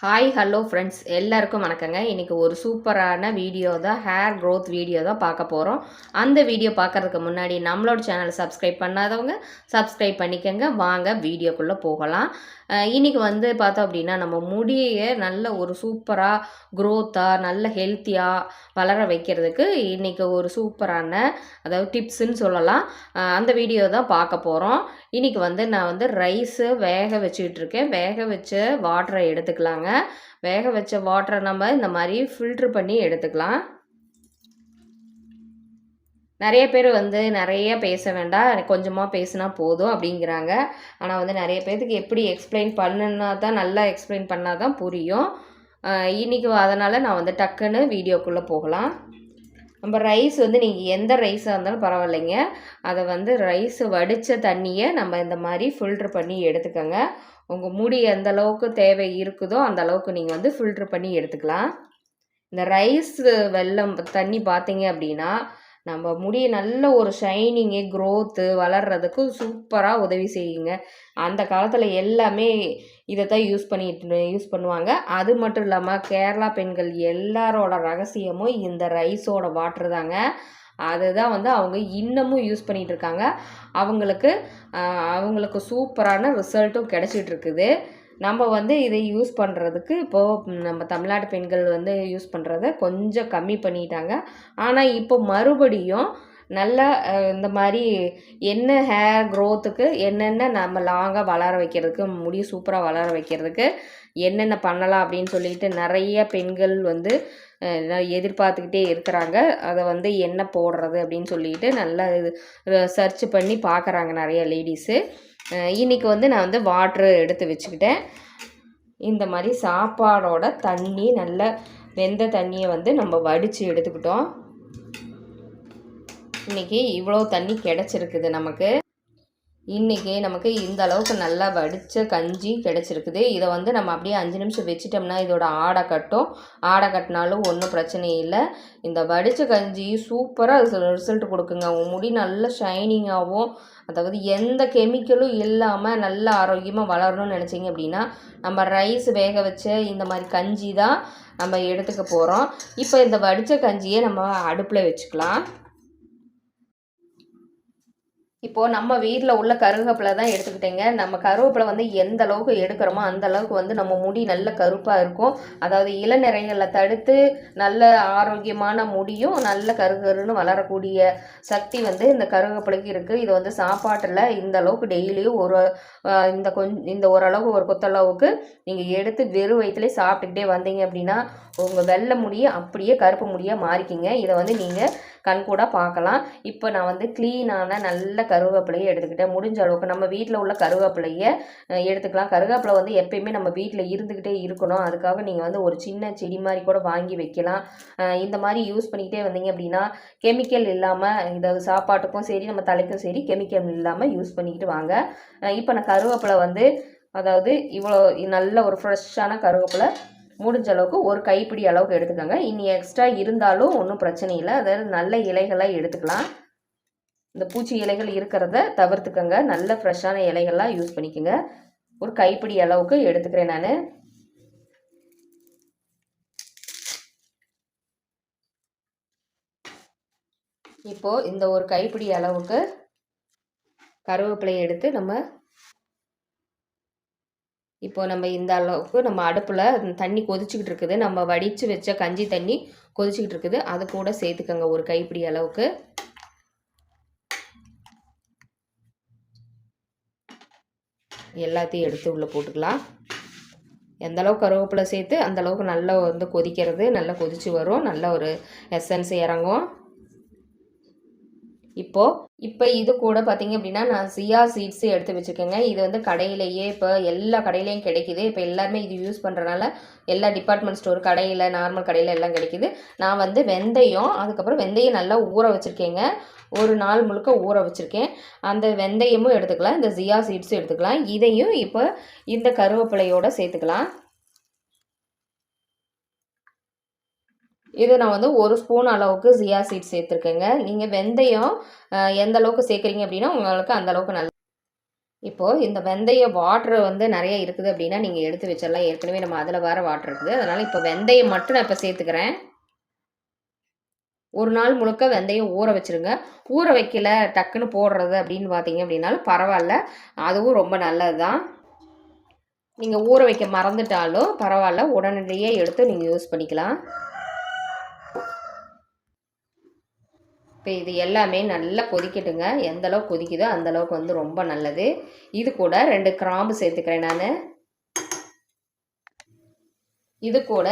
Hi hello friends எல்லாருக்கும் வணக்கங்க. இன்றைக்கி ஒரு சூப்பரான வீடியோ தான் ஹேர் க்ரோத் வீடியோ தான் பார்க்க போகிறோம் அந்த வீடியோ பார்க்குறதுக்கு முன்னாடி நம்மளோட சேனலை சப்ஸ்கிரைப் பண்ணாதவங்க சப்ஸ்கிரைப் பண்ணிக்கோங்க. வாங்க வீடியோக்குள்ளே போகலாம். இன்றைக்கி இன்னைக்கு வந்து பார்த்தோம் அப்படின்னா நம்ம முடியை நல்ல ஒரு சூப்பராக க்ரோத்தாக நல்ல ஹெல்த்தியாக வளர வைக்கிறதுக்கு இன்றைக்கி ஒரு சூப்பரான அதாவது டிப்ஸுன்னு சொல்லலாம். அந்த வீடியோ தான் பார்க்க போகிறோம் இன்றைக்கி வந்து நான் வந்து ரைஸு வேக வச்சுக்கிட்டு இருக்கேன். வேக வச்ச வாட்டரை எடுத்துக்கலாங்க. வேக வச்ச வாட்டரை நம்ம இந்த மாதிரி ஃபில்ட்ரு பண்ணி எடுத்துக்கலாம். நிறைய பேர் வந்து நிறைய பேச வேண்டாம். கொஞ்சமாக பேசினா போதும் அப்படிங்கிறாங்க. ஆனால் வந்து நிறைய பேர்த்துக்கு எப்படி எக்ஸ்பிளைன் பண்ணுன்னா தான் நல்லா எக்ஸ்பிளைன் பண்ணால் தான் புரியும். இன்றைக்கி அதனால் நான் வந்து டக்குன்னு வீடியோக்குள்ளே போகலாம். நம்ம ரைஸ் வந்து நீங்கள் எந்த ரைஸாக இருந்தாலும் பரவாயில்லைங்க. அதை வந்து ரைஸ் வடித்த தண்ணியை நம்ம இந்த மாதிரி ஃபில்ட்ரு பண்ணி எடுத்துக்கோங்க. உங்கள் முடி எந்த அளவுக்கு தேவை இருக்குதோ அந்த அளவுக்கு நீங்கள் வந்து ஃபில்ட்ரு பண்ணி எடுத்துக்கலாம். இந்த ரைஸ் வெல்லம் தண்ணி பார்த்தீங்க அப்படின்னா நம்ம முடி நல்ல ஒரு ஷைனிங்கு க்ரோத்து வளர்கிறதுக்கு சூப்பராக உதவி செய்யுங்க. அந்த காலத்தில் எல்லாமே இதை தான் யூஸ் பண்ணிட்டு யூஸ் பண்ணுவாங்க. அது மட்டும் இல்லாமல் கேரளா பெண்கள் எல்லாரோட ரகசியமும் இந்த ரைஸோட வாட்டர் தாங்க. அதுதான் வந்து அவங்க இன்னமும் யூஸ் பண்ணிகிட்டு இருக்காங்க. அவங்களுக்கு அவங்களுக்கு சூப்பரான ரிசல்ட்டும் கிடச்சிட்டு இருக்குது. நம்ம வந்து இதை யூஸ் பண்ணுறதுக்கு இப்போது நம்ம தமிழ்நாட்டு பெண்கள் வந்து யூஸ் பண்ணுறத கொஞ்சம் கம்மி பண்ணிட்டாங்க. ஆனால் இப்போ மறுபடியும் நல்லா இந்த மாதிரி என்ன ஹேர் க்ரோத்துக்கு என்னென்ன நம்ம லாங்காக வளர வைக்கிறதுக்கு முடி சூப்பராக வளர வைக்கிறதுக்கு என்னென்ன பண்ணலாம் அப்படின்னு சொல்லிட்டு நிறைய பெண்கள் வந்து எதிர்பார்த்துக்கிட்டே இருக்கிறாங்க. அதை வந்து என்ன போடுறது அப்படின்னு சொல்லிட்டு நல்லா இது சர்ச் பண்ணி பார்க்குறாங்க நிறைய லேடிஸு இன்றைக்கி வந்து நான் வந்து வாட்ரு எடுத்து வச்சுக்கிட்டேன். இந்த மாதிரி சாப்பாடோட தண்ணி நல்ல வெந்த தண்ணியை வந்து நம்ம வடித்து எடுத்துக்கிட்டோம். இன்றைக்கி இவ்வளோ தண்ணி கிடச்சிருக்குது நமக்கு. இன்றைக்கி நமக்கு இந்த அளவுக்கு நல்லா வடித்த கஞ்சி கிடச்சிருக்குது. இதை வந்து நம்ம அப்படியே அஞ்சு நிமிஷம் வச்சிட்டோம்னா இதோட ஆடை கட்டும். ஆடை கட்டினாலும் ஒன்றும் பிரச்சனை இல்லை. இந்த வடித்த கஞ்சி சூப்பராக ரிசல்ட் கொடுக்குங்க. உன் முடி நல்ல ஷைனிங்காகவும் அதாவது எந்த கெமிக்கலும் இல்லாமல் நல்ல ஆரோக்கியமாக வளரணும்னு நினச்சிங்க அப்படின்னா நம்ம ரைஸ் வேக வச்ச இந்த மாதிரி கஞ்சி தான் நம்ம எடுத்துக்க போகிறோம் இப்போ இந்த வடித்த கஞ்சியை நம்ம அடுப்பில் வச்சுக்கலாம். இப்போது நம்ம வீட்டில் உள்ள கருவேப்பிலை தான் எடுத்துக்கிட்டேங்க. நம்ம கருவேப்பிலை வந்து எந்த அளவுக்கு எடுக்கிறோமோ அந்த அளவுக்கு வந்து நம்ம முடி நல்ல கருப்பாக இருக்கும். அதாவது இளநிறைகளை தடுத்து நல்ல ஆரோக்கியமான முடியும் நல்ல கருகருன்னு வளரக்கூடிய சக்தி வந்து இந்த கருவேப்பிலைக்கு இருக்குது இது வந்து சாப்பாட்டில் இந்த அளவுக்கு டெய்லியும் ஒரு இந்த கொஞ்சம் இந்த ஓரளவு ஒரு கொத்தளவுக்கு நீங்கள் எடுத்து வெறும் வயிற்றுலேயே சாப்பிட்டுக்கிட்டே வந்தீங்க அப்படின்னா உங்கள் வெள்ளை முடியை அப்படியே கருப்பு முடியாக மாறிக்கிங்க. இதை வந்து நீங்கள் கண்கூட பார்க்கலாம். இப்போ நான் வந்து க்ளீனான நல்ல கருவேப்பிலையை எடுத்துக்கிட்டேன். முடிஞ்ச அளவுக்கு நம்ம வீட்டில் உள்ள கருவேப்பிலையை எடுத்துக்கலாம். கருவேப்பிலை வந்து எப்பயுமே நம்ம வீட்டில் இருந்துக்கிட்டே இருக்கணும். அதுக்காக நீங்கள் வந்து ஒரு சின்ன செடி மாதிரி கூட வாங்கி வைக்கலாம். இந்த மாதிரி யூஸ் பண்ணிக்கிட்டே வந்தீங்க அப்படின்னா கெமிக்கல் இல்லாமல் இந்த சாப்பாட்டுக்கும் சரி நம்ம தலைக்கும் சரி கெமிக்கல் இல்லாமல் யூஸ் பண்ணிக்கிட்டு வாங்க. இப்போ நான் கருவேப்பிலை வந்து அதாவது இவ்வளோ நல்ல ஒரு ஃப்ரெஷ்ஷான கருவேப்பிலை முடிஞ்ச அளவுக்கு ஒரு கைப்பிடி அளவுக்கு எடுத்துக்கோங்க. இனி எக்ஸ்ட்ரா இருந்தாலும் ஒன்றும் பிரச்சனை இல்லை. அதாவது நல்ல இலைகளாக எடுத்துக்கலாம். இந்த பூச்சி இலைகள் இருக்கிறத தவிர்த்துக்கோங்க. நல்ல ஃப்ரெஷ்ஷான இலைகள்லாம் யூஸ் பண்ணிக்கோங்க. ஒரு கைப்பிடி அளவுக்கு எடுத்துக்கிறேன் நான். இப்போது இந்த ஒரு கைப்பிடி அளவுக்கு கருவேப்பிலையை எடுத்து நம்ம இப்போ நம்ம இந்த அளவுக்கு நம்ம அடுப்பில் தண்ணி கொதிச்சுக்கிட்டு இருக்குது. நம்ம வடித்து வச்ச கஞ்சி தண்ணி கொதிச்சுக்கிட்டு இருக்குது. அது கூட சேர்த்துக்கோங்க ஒரு கைப்பிடி அளவுக்கு. எல்லாத்தையும் எடுத்து உள்ளே போட்டுக்கலாம். எந்த அளவுக்கு கருவேப்பிலை சேர்த்து அந்தளவுக்கு நல்லா வந்து கொதிக்கிறது நல்லா கொதிச்சு வரும். நல்ல ஒரு எசன்ஸ் இறங்கும். இப்போது இப்போ இது கூட பார்த்தீங்க அப்படின்னா நான் சியா சீட்ஸ் எடுத்து வச்சுருக்கேங்க. இது வந்து கடையிலேயே இப்போ எல்லா கடையிலையும் கிடைக்குது. இப்போ எல்லாருமே இது யூஸ் பண்ணுறனால எல்லா டிபார்ட்மெண்ட் ஸ்டோர் கடையில் நார்மல் கடையில் எல்லாம் கிடைக்குது. நான் வந்து வெந்தயம் அதுக்கப்புறம் வெந்தயம் நல்லா ஊற வச்சுருக்கேங்க. ஒரு நாள் முழுக்க ஊற வச்சுருக்கேன். அந்த வெந்தயமும் எடுத்துக்கலாம். இந்த ஜியா சீட்ஸும் எடுத்துக்கலாம். இதையும் இப்போ இந்த கருவேப்பிலையோடு சேர்த்துக்கலாம். இது நான் வந்து ஒரு ஸ்பூன் அளவுக்கு ஜியா சீட் சேர்த்துருக்கேங்க. நீங்கள் வெந்தயம் எந்த அளவுக்கு சேர்க்குறீங்க அப்படின்னா உங்களுக்கு அந்த அளவுக்கு நல்ல இப்போது இந்த வெந்தய வாட்ரு வந்து நிறைய இருக்குது அப்படின்னா நீங்கள் எடுத்து வச்சிடலாம். ஏற்கனவே நம்ம அதில் வேறு வாட்ரு இருக்குது. அதனால் இப்போ வெந்தயம் மட்டும் நான் இப்போ சேர்த்துக்கிறேன். ஒரு நாள் முழுக்க வெந்தயம் ஊற வச்சுருங்க. ஊற வைக்கல டக்குன்னு போடுறது அப்படின்னு பார்த்தீங்க அப்படின்னாலும் பரவாயில்ல. அதுவும் ரொம்ப நல்லது தான் நீங்கள் ஊற வைக்க மறந்துட்டாலும் பரவாயில்ல. உடனடியே எடுத்து நீங்கள் யூஸ் பண்ணிக்கலாம். இப்போ இது எல்லாமே நல்லா கொதிக்கட்டுங்க. எந்தளவுக்கு கொதிக்குதோ அந்த அளவுக்கு வந்து ரொம்ப நல்லது. இது கூட ரெண்டு கிராம்பு சேர்த்துக்கிறேன் நான். இது கூட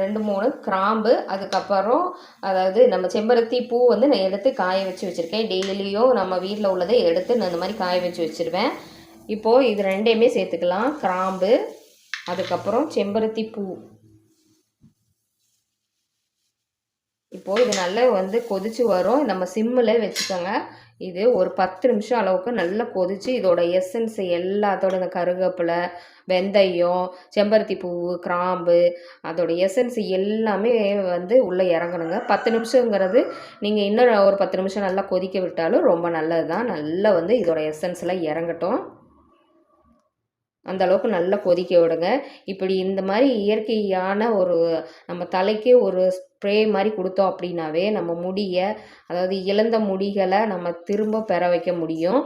ரெண்டு மூணு கிராம்பு அதுக்கப்புறம் அதாவது நம்ம செம்பருத்தி பூ வந்து நான் எடுத்து காய வச்சு வச்சுருக்கேன். டெய்லியும் நம்ம வீட்டில் உள்ளதை எடுத்து நான் இந்த மாதிரி காய வச்சு வச்சுருவேன். இப்போது இது ரெண்டையுமே சேர்த்துக்கலாம். கிராம்பு அதுக்கப்புறம் செம்பருத்தி பூ. இப்போது இது நல்லா வந்து கொதித்து வரும். நம்ம சிம்மில் வச்சுக்கோங்க. இது ஒரு பத்து நிமிஷம் அளவுக்கு நல்லா கொதித்து இதோட எசன்ஸ் எல்லாத்தோட இந்த கருவேப்பிலை வெந்தயம் செம்பருத்தி பூ கிராம்பு அதோட எசன்ஸ் எல்லாமே வந்து உள்ளே இறங்கணுங்க. பத்து நிமிஷங்கிறது நீங்கள் இன்னும் ஒரு பத்து நிமிஷம் நல்லா கொதிக்க விட்டாலும் ரொம்ப நல்லது தான் நல்லா வந்து இதோட எசன்ஸ்லாம் இறங்கட்டும். அந்த அளவுக்கு நல்லா கொதிக்க விடுங்க. இப்படி இந்த மாதிரி இயற்கையான ஒரு நம்ம தலைக்கே ஒரு ஸ்ப்ரே மாதிரி கொடுத்தோம் அப்படின்னாவே நம்ம முடியை அதாவது இழந்த முடிகளை நம்ம திரும்ப பெற வைக்க முடியும்.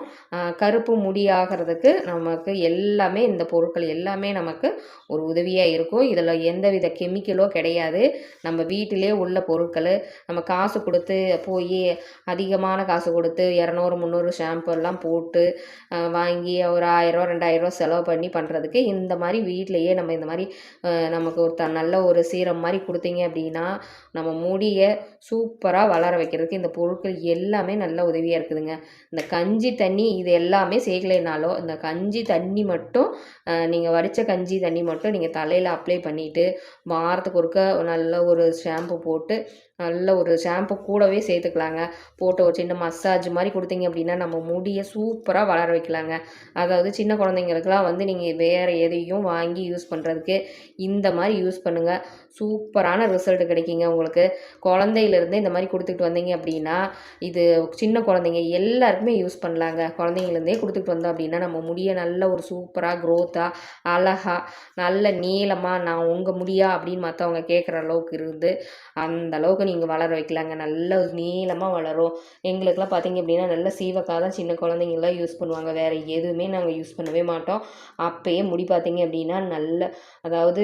கருப்பு முடி ஆகிறதுக்கு நமக்கு எல்லாமே இந்த பொருட்கள் எல்லாமே நமக்கு ஒரு உதவியாக இருக்கும். இதில் எந்தவித கெமிக்கலோ கிடையாது. நம்ம வீட்டிலே உள்ள பொருட்கள் நம்ம காசு கொடுத்து போய் அதிகமான காசு கொடுத்து இரநூறு முந்நூறு ஷாம்பு எல்லாம் போட்டு வாங்கி ஒரு ஆயிரம் ரெண்டாயிரம் செலவு பண்ணி பண்ணுறதுக்கு இந்த மாதிரி வீட்டிலையே நம்ம இந்த மாதிரி நமக்கு ஒரு நல்ல ஒரு சீரம் மாதிரி கொடுத்தீங்க அப்படின்னா நம்ம முடியை சூப்பராக வளர வைக்கிறதுக்கு இந்த பொருட்கள் எல்லாமே நல்ல உதவியாக இருக்குதுங்க. இந்த கஞ்சி தண்ணி இது எல்லாமே சேர்க்கலைனாலோ இந்த கஞ்சி தண்ணி மட்டும் நீங்கள் வடித்த கஞ்சி தண்ணி மட்டும் நீங்கள் தலையில் அப்ளை பண்ணிவிட்டு வாரத்துக்கு ஒருக்க நல்ல ஒரு ஷாம்பு போட்டு நல்ல ஒரு ஷாம்பு கூடவே சேர்த்துக்கலாங்க. போட்டு ஒரு சின்ன மசாஜ் மாதிரி கொடுத்தீங்க அப்படின்னா நம்ம முடியை சூப்பராக வளர வைக்கலாங்க. அதாவது சின்ன குழந்தைங்களுக்குலாம் வந்து நீங்கள் வேறு எதையும் வாங்கி யூஸ் பண்ணுறதுக்கு இந்த மாதிரி யூஸ் பண்ணுங்கள் சூப்பரான ரிசல்ட் கிடைக்குங்க உங்களுக்கு. குழந்தையிலேருந்தே இந்த மாதிரி கொடுத்துட்டு வந்தீங்க அப்படின்னா இது சின்ன குழந்தைங்க எல்லாருக்குமே யூஸ் பண்ணலாங்க. குழந்தைங்கலேருந்தே கொடுத்துட்டு வந்தோம் அப்படின்னா நம்ம முடியை நல்ல ஒரு சூப்பராக க்ரோத்தாக அழகாக நல்ல நீளமாக நான் உங்கள் முடியா அப்படின்னு மற்றவங்க கேட்குற அளவுக்கு இருந்து அந்த அளவுக்கு நீங்கள் வளர வைக்கலாங்க. நல்ல நீளமாக வளரும். எங்களுக்கெல்லாம் பார்த்தீங்க அப்படின்னா நல்ல சீவக்காய் தான் சின்ன குழந்தைங்களாம் யூஸ் பண்ணுவாங்க. வேறு எதுவுமே நாங்கள் யூஸ் பண்ணவே மாட்டோம். அப்போயே முடி பார்த்தீங்க அப்படின்னா நல்ல அதாவது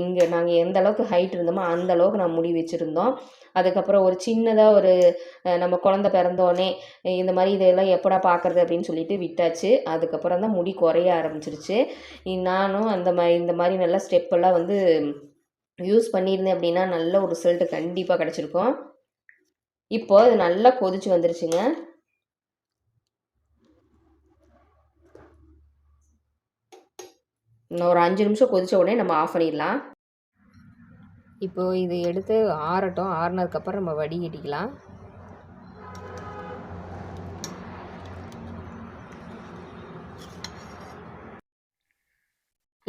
இங்கே நாங்கள் எந்த அளவுக்கு ஹைட் இருந்தோமோ அந்த அளவுக்கு நான் முடி வச்சுருந்தோம். அதுக்கப்புறம் ஒரு சின்னதாக ஒரு நம்ம குழந்த பிறந்தோடனே இந்த மாதிரி இதெல்லாம் எப்படா பார்க்குறது அப்படின்னு சொல்லிட்டு விட்டாச்சு. அதுக்கப்புறம் தான் முடி குறைய ஆரம்பிச்சிருச்சு. நானும் அந்த மாதிரி இந்த மாதிரி நல்லா ஸ்டெப்பெல்லாம் வந்து யூஸ் பண்ணியிருந்தேன் அப்படின்னா நல்ல ஒரு ரிசல்ட்டு கண்டிப்பாக கிடச்சிருக்கும். இப்போ இது நல்லா கொதிச்சு வந்துருச்சுங்க. இன்னும் ஒரு அஞ்சு நிமிஷம் கொதித்த உடனே நம்ம ஆஃப் பண்ணிடலாம். இப்போது இது எடுத்து ஆறட்டும். ஆறுனதுக்கப்புறம் நம்ம வடிகட்டிக்கலாம்.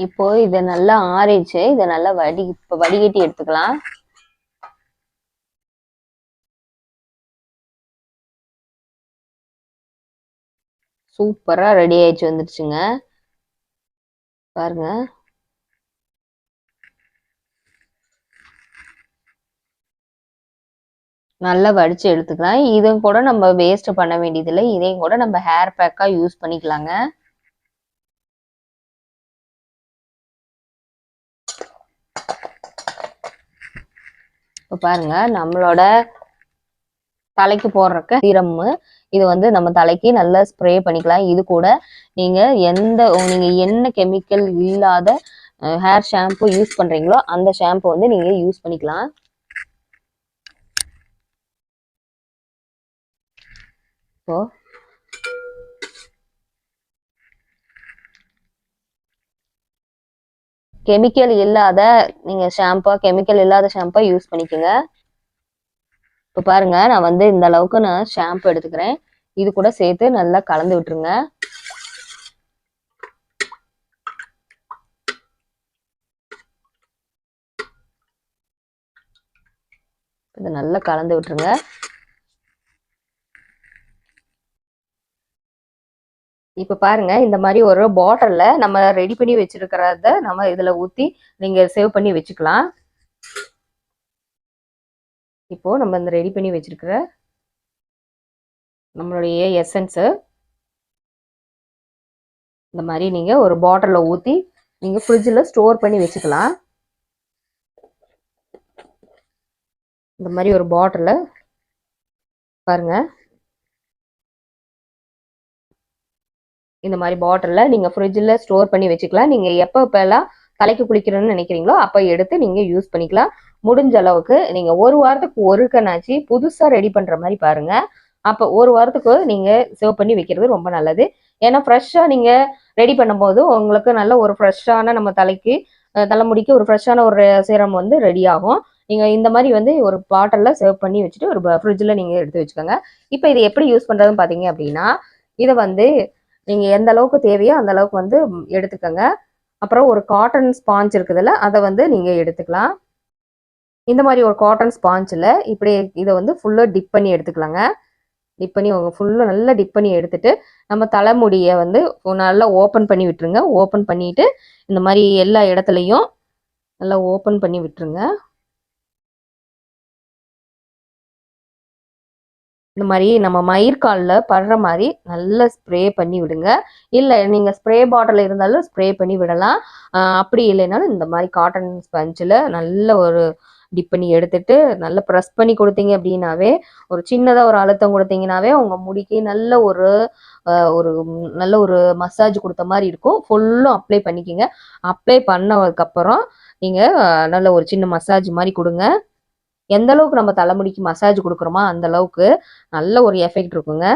இப்போ இதை நல்லா ஆறிடுச்சு இதை நல்லா வடி இப்போ வடிகட்டி எடுத்துக்கலாம். சூப்பராக ரெடி ஆயிடுச்சு வந்துடுச்சுங்க பாருங்க. நல்லா வடித்து எடுத்துக்கலாம். இதையும் கூட நம்ம வேஸ்ட் பண்ண வேண்டியதில்லை. இதையும் கூட நம்ம ஹேர் பேக்காக யூஸ் பண்ணிக்கலாங்க. இப்போ பாருங்க நம்மளோட தலைக்கு போடுறக்க சீரம்மு. இது வந்து நம்ம தலைக்கு நல்லா ஸ்ப்ரே பண்ணிக்கலாம். இது கூட நீங்க எந்த நீங்க என்ன கெமிக்கல் இல்லாத ஹேர் ஷாம்பு யூஸ் பண்றீங்களோ அந்த ஷாம்பு வந்து நீங்க யூஸ் பண்ணிக்கலாம். இப்போ கெமிக்கல் இல்லாத நீங்கள் ஷாம்பா கெமிக்கல் இல்லாத ஷாம்பா யூஸ் பண்ணிக்கோங்க. இப்போ பாருங்க நான் வந்து இந்த அளவுக்கு நான் ஷாம்பு எடுத்துக்கிறேன். இது கூட சேர்த்து நல்லா கலந்து விட்டுருங்க. இதை நல்லா கலந்து விட்டுருங்க. இப்போ பாருங்க இந்த மாதிரி ஒரு பாட்டிலில் நம்ம ரெடி பண்ணி வச்சிருக்கிறத நம்ம இதில் ஊற்றி நீங்கள் சேவ் பண்ணி வச்சுக்கலாம். இப்போ நம்ம இந்த ரெடி பண்ணி வச்சிருக்கிற நம்மளுடைய எசன்ஸு இந்த மாதிரி நீங்கள் ஒரு பாட்டிலில் ஊற்றி நீங்கள் ஃப்ரிட்ஜில் ஸ்டோர் பண்ணி வச்சுக்கலாம். இந்த மாதிரி ஒரு பாட்டிலில் பாருங்கள் இந்த மாதிரி பாட்டிலில் நீங்கள் ஃப்ரிட்ஜில் ஸ்டோர் பண்ணி வச்சுக்கலாம். நீங்கள் எப்போ எப்போல்லாம் தலைக்கு குளிக்கணும்னு நினைக்கிறீங்களோ அப்போ எடுத்து நீங்கள் யூஸ் பண்ணிக்கலாம். முடிஞ்ச அளவுக்கு நீங்கள் ஒரு வாரத்துக்கு ஒரு கண்ணாச்சு புதுசாக ரெடி பண்ணுற மாதிரி பாருங்கள் அப்போ ஒரு வாரத்துக்கு நீங்கள் சேவ் பண்ணி வைக்கிறது ரொம்ப நல்லது. ஏன்னா ஃப்ரெஷ்ஷாக நீங்கள் ரெடி பண்ணும்போது உங்களுக்கு நல்ல ஒரு ஃப்ரெஷ்ஷான நம்ம தலைக்கு தலைமுடிக்கு ஒரு ஃப்ரெஷ்ஷான ஒரு சீரம் வந்து ரெடி ஆகும். நீங்கள் இந்த மாதிரி வந்து ஒரு பாட்டிலில் சேவ் பண்ணி வச்சுட்டு ஒரு ஃப்ரிட்ஜில் நீங்கள் எடுத்து வச்சுக்கோங்க. இப்போ இது எப்படி யூஸ் பண்ணுறதுன்னு பார்த்தீங்க அப்படின்னா இதை வந்து நீங்கள் எந்த அளவுக்கு தேவையோ அந்த அளவுக்கு வந்து எடுத்துக்கோங்க. அப்புறம் ஒரு காட்டன் ஸ்பாஞ்ச் இருக்குதுல்ல அதை வந்து நீங்கள் எடுத்துக்கலாம். இந்த மாதிரி ஒரு காட்டன் ஸ்பாஞ்சில் இப்படி இதை வந்து ஃபுல்லாக டிப் பண்ணி எடுத்துக்கலாங்க. டிப் பண்ணி உங்கள் ஃபுல்லாக நல்லா டிப் பண்ணி எடுத்துட்டு நம்ம தலைமுடியை வந்து நல்லா ஓப்பன் பண்ணி விட்டுருங்க. ஓப்பன் பண்ணிட்டு இந்த மாதிரி எல்லா இடத்துலையும் நல்லா ஓப்பன் பண்ணி விட்டுருங்க. இந்த மாதிரி நம்ம மயிர்காலில் படுற மாதிரி நல்லா ஸ்ப்ரே பண்ணி விடுங்க. இல்லை நீங்கள் ஸ்ப்ரே பாட்டில் இருந்தாலும் ஸ்ப்ரே பண்ணி விடலாம். அப்படி இல்லைனாலும் இந்த மாதிரி காட்டன் ஸ்பஞ்சில் நல்ல ஒரு டிப் பண்ணி எடுத்துட்டு நல்லா ப்ரெஸ் பண்ணி கொடுத்தீங்க அப்படின்னாவே ஒரு சின்னதாக ஒரு அழுத்தம் கொடுத்தீங்கன்னாவே உங்கள் முடிக்கு நல்ல ஒரு ஒரு நல்ல ஒரு மசாஜ் கொடுத்த மாதிரி இருக்கும். ஃபுல்லும் அப்ளை பண்ணிக்கோங்க. அப்ளை பண்ணதுக்கப்புறம் நீங்கள் நல்ல ஒரு சின்ன மசாஜ் மாதிரி கொடுங்க. எந்த அளவுக்கு நம்ம தலைமுடிக்கு மசாஜ் கொடுக்குறோமோ அந்த அளவுக்கு நல்ல ஒரு எஃபெக்ட் இருக்குங்க.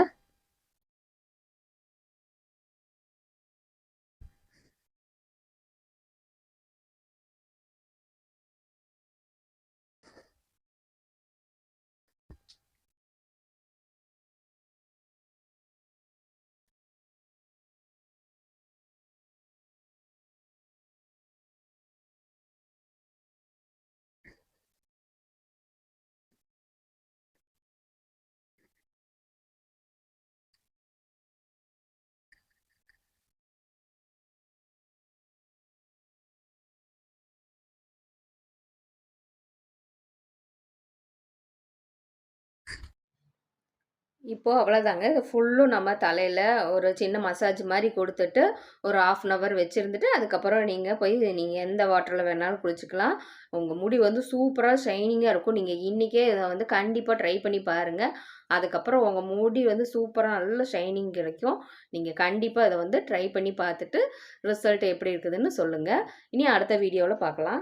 இப்போது அவ்வளோதாங்க இது ஃபுல்லும் நம்ம தலையில் ஒரு சின்ன மசாஜ் மாதிரி கொடுத்துட்டு ஒரு ஆஃப் அன் ஹவர் வச்சுருந்துட்டு அதுக்கப்புறம் நீங்கள் போய் நீங்கள் எந்த வாட்டரில் வேணாலும் குளிச்சுக்கலாம் உங்கள் முடி வந்து சூப்பராக ஷைனிங்காக இருக்கும். நீங்கள் இன்றைக்கே இதை வந்து கண்டிப்பாக ட்ரை பண்ணி பாருங்கள் அதுக்கப்புறம் உங்கள் முடி வந்து சூப்பராக நல்ல ஷைனிங் கிடைக்கும். நீங்கள் கண்டிப்பாக இதை வந்து ட்ரை பண்ணி பார்த்துட்டு ரிசல்ட் எப்படி இருக்குதுன்னு சொல்லுங்கள் இனி அடுத்த வீடியோவில் பார்க்கலாம்.